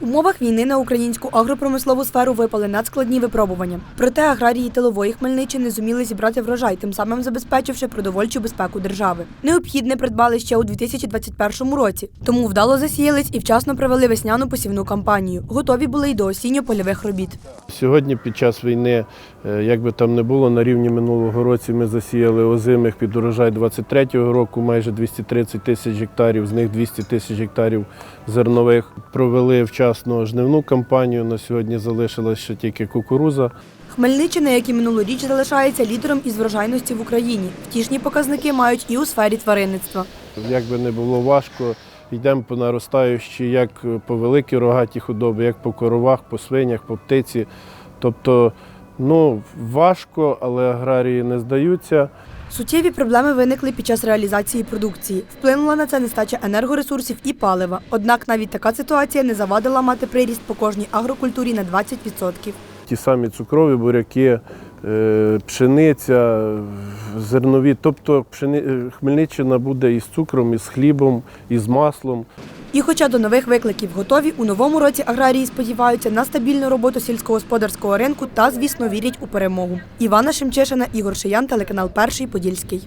В умовах війни на українську агропромислову сферу випали надскладні випробування. Проте аграрії тилової Хмельниччини зуміли зібрати врожай, тим самим забезпечивши продовольчу безпеку держави. Необхідне придбали ще у 2021 році, тому вдало засіялись і вчасно провели весняну посівну кампанію. Готові були й до осінньо-польових робіт. Сьогодні під час війни, е, як би там не було, на рівні минулого року ми засіяли озимих під урожай 23-го року майже 230 тисяч гектарів, з них 200 тисяч гектарів зернових. Провели вчасно жнивну кампанію. На сьогодні залишилася ще тільки кукуруза. Хмельниччина, як і минулоріч, залишається лідером із врожайності в Україні. Втішні показники мають і у сфері тваринництва. Як би не було важко, йдемо по наростаючій, як по великій рогаті худоби, як по коровах, по свинях, по птиці. Тобто, ну, важко, але аграрії не здаються. Суттєві проблеми виникли під час реалізації продукції. Вплинула на це нестача енергоресурсів і палива. Однак навіть така ситуація не завадила мати приріст по кожній агрокультурі на 20%. Ті самі цукрові буряки, е, пшениця, зернові. Тобто е, Хмельниччина буде із цукром, із хлібом, із маслом. І хоча до нових викликів готові, у новому році аграрії сподіваються на стабільну роботу сільськогосподарського ринку та, звісно, вірять у перемогу. Івана Шемчишина, Ігор Шиян, телеканал Перший Подільський.